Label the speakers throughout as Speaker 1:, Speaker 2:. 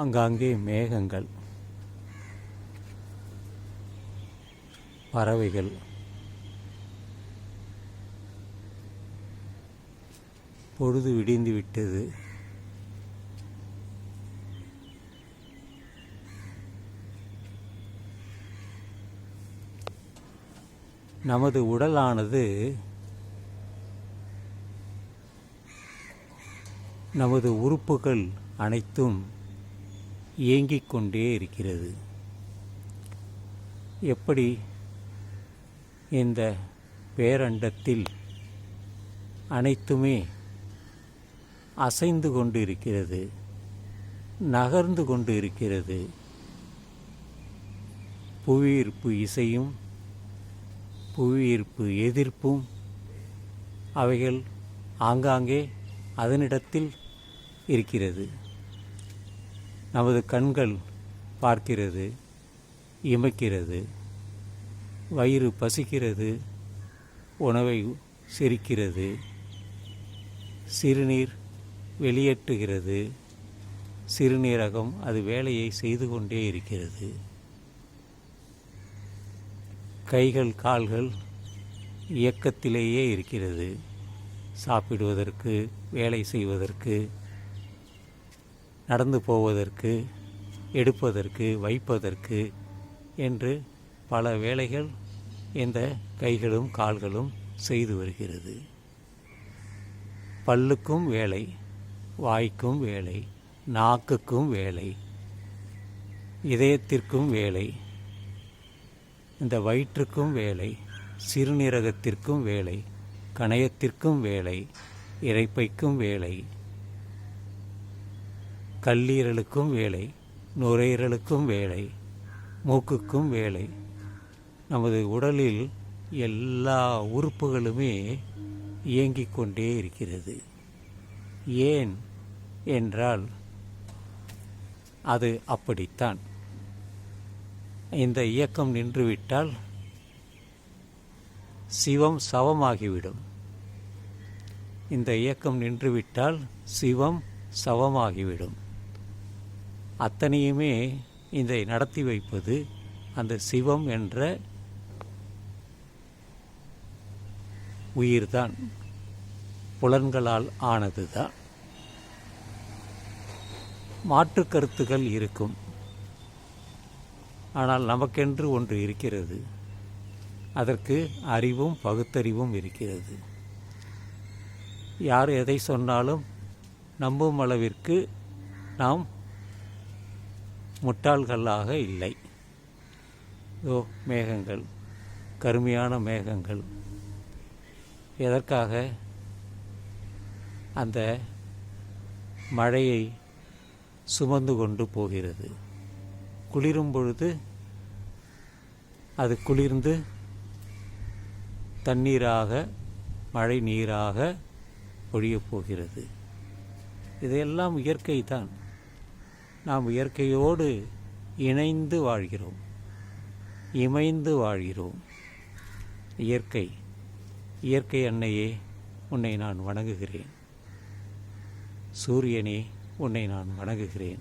Speaker 1: ஆங்காங்கே மேகங்கள் பறவைகள் பொழுது விடிந்து விட்டது. நமது உடலானது நமது உறுப்புகள் அனைத்தும் இயங்கிக் கொண்டே இருக்கிறது. எப்படி இந்த பேரண்டத்தில் அனைத்துமே அசைந்து கொண்டு இருக்கிறது நகர்ந்து கொண்டு இருக்கிறது புவியீர்ப்பு இசையும் புவியீர்ப்பு எதிர்ப்பும் அவைகள் ஆங்காங்கே அதனிடத்தில் இருக்கிறது. நமது கண்கள் பார்க்கிறது இமைக்கிறது வயிறு பசிக்கிறது உணவை செரிக்கிறது சிறுநீர் வெளியேற்றுகிறது சிறுநீரகம் அது வேலையை செய்து கொண்டே இருக்கிறது. கைகள் கால்கள் இயக்கத்திலேயே இருக்கிறது. சாப்பிடுவதற்கு வேலை செய்வதற்கு நடந்து போவதற்கு எடுப்பதற்கு வைப்பதற்கு என்று பல வேலைகள் இந்த கைகளும் கால்களும் செய்து வருகிறது. பல்லுக்கும் வேலை வாய்க்கும் வேலை நாக்குக்கும் வேலை இதயத்திற்கும் வேலை இந்த வயிற்றுக்கும் வேலை சிறுநீரகத்திற்கும் வேலை கணையத்திற்கும் வேலை இறைப்பைக்கும் வேலை கல்லீரலுக்கும் வேலை நுரையீரலுக்கும் வேலை மூக்குக்கும் வேலை. நமது உடலில் எல்லா உறுப்புகளுமே இயங்கிக் கொண்டே இருக்கிறது. ஏன் என்றால் அது அப்படித்தான். இந்த இயக்கம் நின்றுவிட்டால் சிவம் சவமாகிவிடும். இந்த இயக்கம் நின்றுவிட்டால் சிவம் சவமாகிவிடும். அத்தனையுமே இதை நடத்தி வைப்பது அந்த சிவம் என்ற உயிர்தான். புலன்களால் ஆனதுதான். மாற்று கருத்துக்கள் இருக்கும். ஆனால் நமக்கென்று ஒன்று இருக்கிறது. அதற்கு அறிவும் பகுத்தறிவும் இருக்கிறது. யார் எதை சொன்னாலும் நம்பும் அளவிற்கு நாம் முட்டாள்களாக இல்லை. ஓ மேகங்கள் கருமையான மேகங்கள். எதற்காக? அந்த மழையை சுமந்து கொண்டு போகிறது. குளிரும் பொழுது அது குளிர்ந்து தண்ணீராக மழை நீராக பொழியப் போகிறது. இதையெல்லாம் இயற்கை தான் நாம் இயற்கையோடு இணைந்து வாழ்கிறோம். இமைந்து வாழ்கிறோம். இயற்கை இயற்கை அன்னையே உன்னை நான் வணங்குகிறேன். சூரியனே உன்னை நான் வணங்குகிறேன்.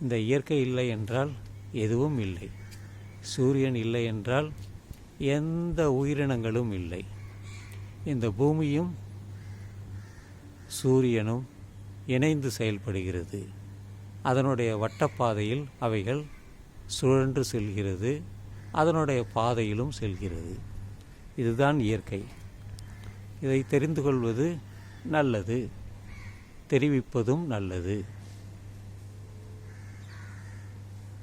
Speaker 1: இந்த இயற்கை இல்லை என்றால் எதுவும் இல்லை. சூரியன் இல்லை என்றால் எந்த உயிரினங்களும் இல்லை. இந்த பூமியும் சூரியனும் இணைந்து செயல்படுகிறது. அதனுடைய வட்டப்பாதையில் அவைகள் சுழன்று செல்கிறது அதனுடைய பாதையிலும் செல்கிறது. இதுதான் இயற்கை. இதை தெரிந்து கொள்வது நல்லது தெரிவிப்பதும் நல்லது.